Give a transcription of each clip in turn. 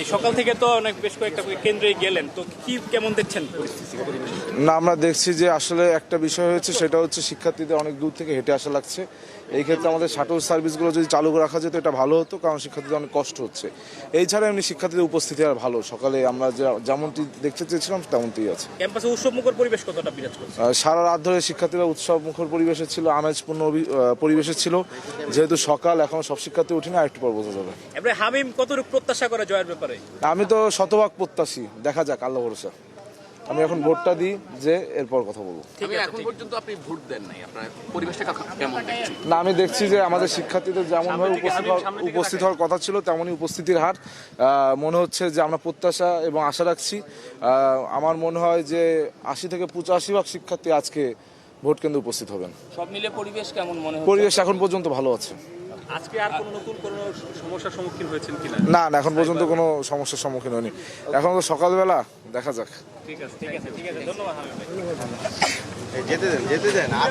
এই সকাল থেকে তো অনেক বেশ কয়েকটা কেন্দ্রে গেলেন, তো কি কেমন দেখছেন না, আমরা দেখছি যে আসলে একটা বিষয় হয়েছে, সেটা হচ্ছে শিক্ষার্থীদের অনেক দূর থেকে হেঁটে আসা লাগছে। এই ক্ষেত্রে আমাদের শাটল সার্ভিসগুলো যদি চালু রাখা যেত এটা ভালো হতো কারণ শিক্ষার্থীদের অনেক কষ্ট হচ্ছে। এই ছাড়া এমনি শিক্ষার্থীদের উপস্থিতি আর ভালো। সকালে আমরা যে- যেমনটি দেখতে চেয়েছিলাম তেমনটি আছে। ক্যাম্পাসে উৎসবমুখর পরিবেশ কতটা বিরাজ করছে? সারা রাত ধরে শিক্ষার্থীরা উৎসব মুখর পরিবেশে ছিল আমেজপূর্ণ পরিবেশে ছিল। যেহেতু সকাল এখন সব শিক্ষার্থী উঠেনি আর একটু পর বোঝা যাবে। এবারে হামিম কতটুকু প্রত্যাশা করে জয়ের ব্যাপারে? আমি তো শতভাগ প্রত্যাশী। দেখা যাক আল্লাহ ভরসা। আমি এখন ভোটটা দিই যে এরপর কথা বলব। এখন পর্যন্ত আপনি ভোট দেন নাই। আপনার পরিবেশটা কেমন না আমি দেখছি যে আমাদের শিক্ষার্থীদের যেমনভাবে উপস্থিত উপস্থিত হওয়ার কথা ছিল তেমনই উপস্থিতির হার। মনে হচ্ছে যে আমরা প্রত্যাশা এবং আশা রাখছি। আমার মনে হয় যে আশি থেকে পঁচাশি ভাগ শিক্ষার্থী আজকে ভোট কেন্দ্রে উপস্থিত হবেন। সব মিলে পরিবেশ কেমন মনে পরিবেশ এখন পর্যন্ত ভালো আছে। আজকে আর কোনো নতুন কোনো সমস্যার সম্মুখীন হয়েছেন কিনা? না না এখন পর্যন্ত কোনো সমস্যার সম্মুখীন হয়নি। এখন তো সকালবেলা দেখা যাক। ঠিক আছে ঠিক আছে ঠিক আছে ধন্যবাদ যেতে দেন যেতে দেন আর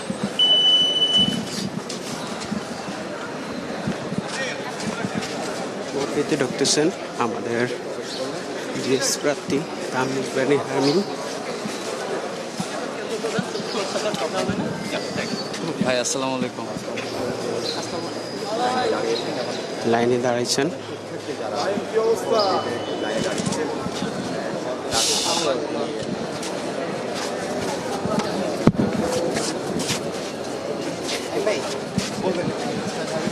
ভোটবিতে ঢুকতেছেন আমাদের জিএস প্রার্থী তামিল বানি হামিম। ভাই আসসালামু আলাইকুম। লাইনে দাঁড়াইছেন।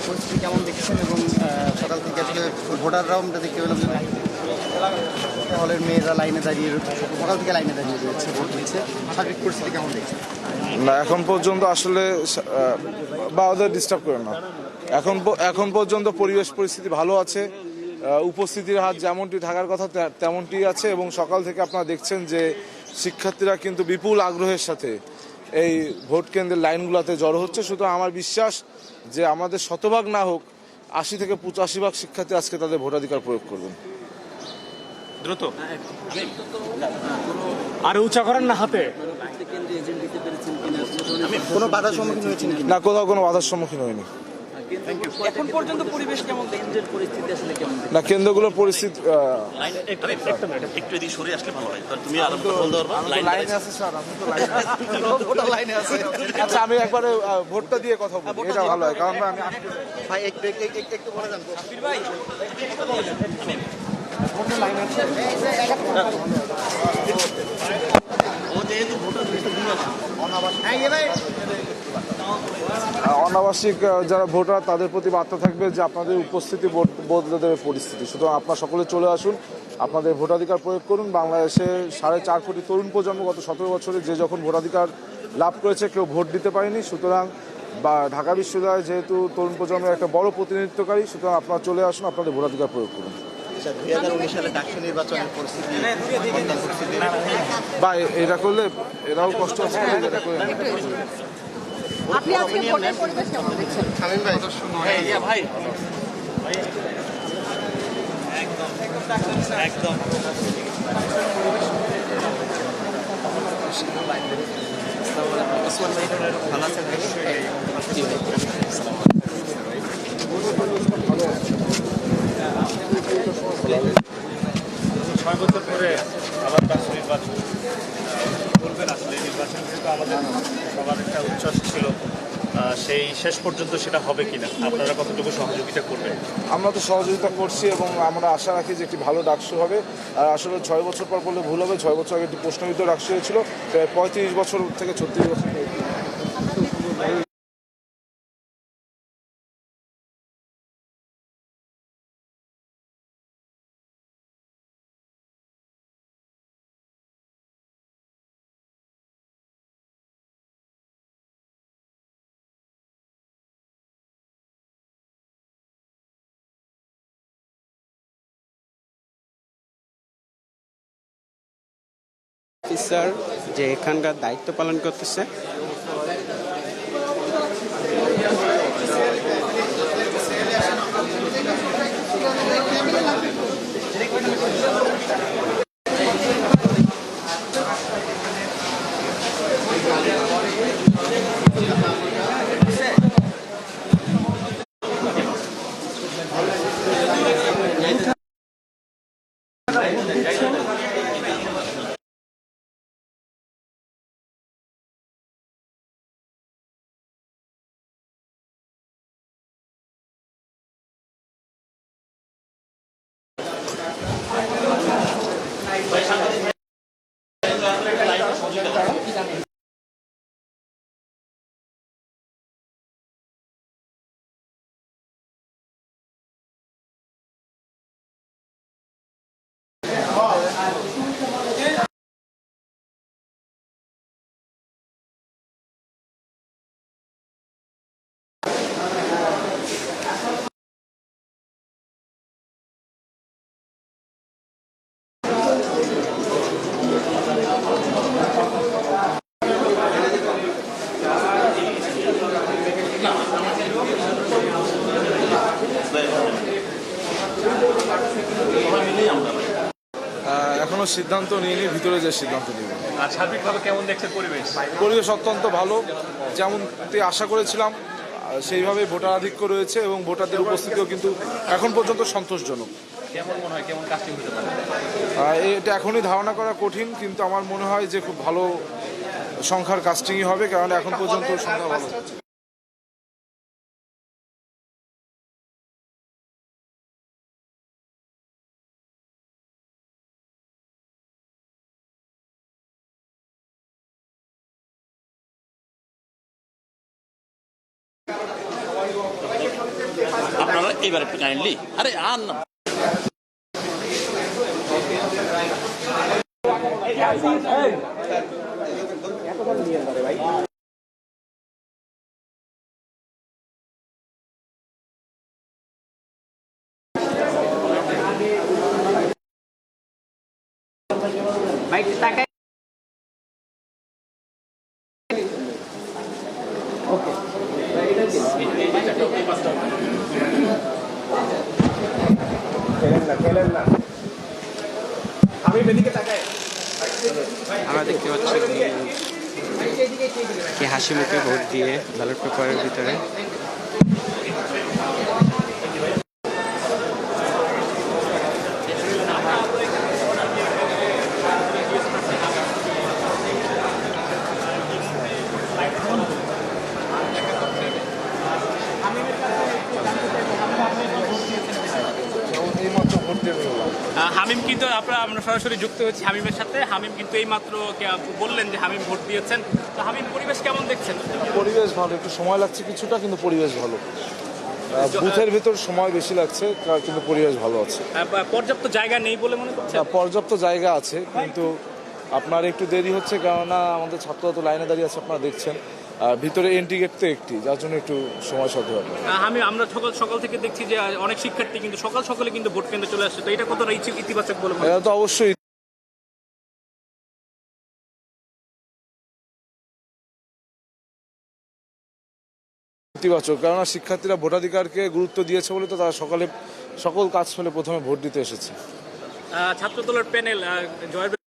পরিস্থিতি কেমন দেখছেন এবং সকাল থেকে আসলে ভোটাররাও আমরা দেখতে পেলাম হলের মেয়েরা লাইনে দাঁড়িয়ে। সকাল থেকে লাইনে দাঁড়িয়ে রয়েছে, ভোট দিচ্ছে। সার্বিক পরিস্থিতি কেমন দেখছেন? না, এখন পর্যন্ত আসলে বা ওদের ডিস্টার্ব করে না। এখন এখন পর্যন্ত পরিবেশ পরিস্থিতি ভালো আছে। উপস্থিতির হাত যেমনটি থাকার কথা তেমনটি আছে এবং সকাল থেকে আপনারা দেখছেন যে শিক্ষার্থীরা কিন্তু বিপুল আগ্রহের সাথে এই ভোট কেন্দ্রের লাইনগুলোতে জড়ো হচ্ছে। শুধু আমার বিশ্বাস যে আমাদের শতভাগ না হোক আশি থেকে পঁচাশি ভাগ শিক্ষার্থী আজকে তাদের ভোটাধিকার প্রয়োগ করবেন। দ্রুত। আরে উঁচা করেন না হাতে। কোনো বাধার সম্মুখীন হয়েছেন না কোথাও কোনো বাধার সম্মুখীন হয়নি এখন পর্যন্ত পরিবেশ কেমন? দেখছেন পরিস্থিতি আসলে কেমন? না কেন্দ্রগুলোর পরিস্থিতি একটু এদিকে সরে আসলে ভালো হয়। তুমি আরও বলতে পারবা লাইনে আছে স্যার। আমি তো লাইনে লাইনে আছে। আচ্ছা আমি একবারে ভোটটা দিয়ে কথা বলি। এটা ভালো হয় কারণ আমি ভাই একটু একটু একটু- অনাবাসিক যারা ভোটার, তাদের প্রতি বার্তা থাকবে যে আপনাদের উপস্থিতি বদলে দেবে পরিস্থিতি। সুতরাং আপনারা সকলে চলে আসুন, আপনাদের ভোটাধিকার প্রয়োগ করুন। বাংলাদেশে সাড়ে চার কোটি তরুণ প্রজন্ম গত সতেরো বছরে যে যখন ভোটাধিকার লাভ করেছে, কেউ ভোট দিতে পারেনি। সুতরাং, বা ঢাকা বিশ্ববিদ্যালয় যেহেতু তরুণ প্রজন্মের একটা বড় প্রতিনিধিত্বকারী, সুতরাং আপনারা চলে আসুন, আপনাদের ভোটাধিকার প্রয়োগ করুন। বা এটা করলে এরাও কষ্ট আছে আপনি আজকে ভোটের পরিবেশ কেমন দেখছেন শামীম ভাই ভাই ছয় বছর পরে আবার ডাকসু নির্বাচন। বলবেন আসলে নির্বাচন কিন্তু আমাদের সবার একটা উচ্ছ্বাস ছিল। সেই শেষ পর্যন্ত সেটা হবে কিনা? আপনারা কতটুকু সহযোগিতা করবেন? আমরা তো সহযোগিতা করছি এবং আমরা আশা রাখি যে একটি ভালো ডাকসু হবে। আর আসলে ছয় বছর পর বললে ভুল হবে। ছয় বছর আগে একটি প্রশ্নবিদ্ধ ডাকসু হয়েছিল। প্রায় পঁয়ত্রিশ বছর থেকে ছত্রিশ বছর অফিসার যে এখানকার দায়িত্ব পালন করতেছে। এখনও সিদ্ধান্ত নিইনি ভিতরে যে সিদ্ধান্ত নিব। আর সার্বিকভাবে কেমন দেখছেন পরিবেশ? পরিবেশ অত্যন্ত ভালো। যেমনটি আশা করেছিলাম সেইভাবে ভোটার আধিক্য রয়েছে এবং ভোটারদের উপস্থিতিও কিন্তু এখন পর্যন্ত সন্তোষজনক। এটা এখনই ধারণা করা কঠিন কিন্তু আমার মনে হয় যে খুব ভালো সংখ্যার কাস্টিংই হবে কারণ এখন পর্যন্ত সংখ্যা ভালো। আপনারা এবার একটু কাইন্ডলি আরে আর না। আমরা দেখতে পাচ্ছি কি হাসি মুখে ভোট দিয়ে ব্যালট পেপারের ভিতরে হামিম কিন্তু আপনারা আমরা সরাসরি যুক্ত হয়েছি হামিমের সাথে। হামিম কিন্তু এই মাত্র বললেন যে হামিম ভোট দিয়েছেন। তো হামিম পরিবেশ কেমন দেখছেন? পরিবেশ ভালো একটু সময় লাগছে কিছুটা কিন্তু পরিবেশ ভালো। বুথের ভিতর সময় বেশি লাগছে কিন্তু পরিবেশ ভালো আছে। পর্যাপ্ত জায়গা নেই বলে মনে করছেন? পর্যাপ্ত জায়গা আছে কিন্তু আপনার একটু দেরি হচ্ছে কেননা আমাদের ছাত্ররা তো লাইনে দাঁড়িয়ে আছে আপনারা দেখছেন। ভিতরে এন্ট্রি গেট তো একটি যার জন্য একটু সময় সাথে হবে। হামিম আমরা সকাল সকাল থেকে দেখছি যে অনেক শিক্ষার্থী কিন্তু সকাল সকালে কিন্তু ভোট কেন্দ্রে চলে আসছে। তো এটা কতটা ইতিবাচক বলে মনে এটা তো অবশ্যই ইতিবাচক কেননা শিক্ষার্থীরা ভোটাধিকারকে গুরুত্ব দিয়েছে বলে তো তারা সকালে সকল কাজ ফেলে প্রথমে ভোট দিতে এসেছে। ছাত্রদলের প্যানেল জয়ের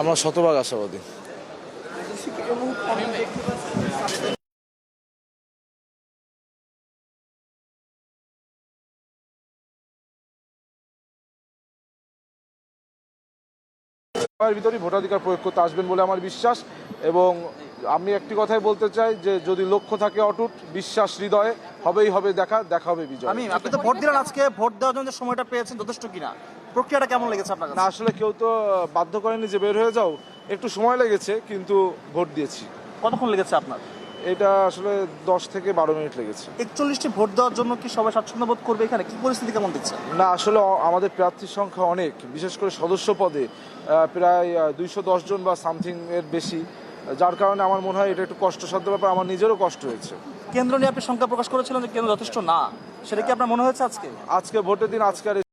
আমরা শতভাগ আশাবাদী। ভিতরেই ভোটাধিকার প্রয়োগ করতে আসবেন বলে আমার বিশ্বাস এবং আমি একটি কথাই বলতে চাই যে যদি লক্ষ্য থাকে অটুট বিশ্বাস হৃদয়ে হবেই হবে দেখা দেখা হবে বিজয়। আমি আপনি তো ভোট দিলেন আজকে ভোট দেওয়ার জন্য যে সময়টা পেয়েছেন যথেষ্ট কিনা? প্রক্রিয়াটা কেমন লেগেছে আপনার না আসলে কেউ তো বাধ্য করেনি যে বের হয়ে যাও। একটু সময় লেগেছে কিন্তু ভোট দিয়েছি। কতক্ষণ লেগেছে আপনার? এটা আসলে দশ থেকে বারো মিনিট লেগেছে। একচল্লিশটি ভোট দেওয়ার জন্য কি সবাই স্বাচ্ছন্দ্য বোধ করবে এখানে? কি পরিস্থিতি কেমন দিচ্ছে? না আসলে আমাদের প্রার্থীর সংখ্যা অনেক। বিশেষ করে সদস্য পদে প্রায় দুইশো দশ জন বা সামথিং এর বেশি। যার কারণে আমার মনে হয় এটা একটু কষ্টসাধ্য ব্যাপার। আমার নিজেরও কষ্ট হয়েছে। কেন্দ্র নিয়ে আপনি সংখ্যা প্রকাশ করেছিলেন যে কেন্দ্র যথেষ্ট না? সেটা কি আপনার মনে হয়েছে আজকে? আজকে ভোটের দিন আজকে আর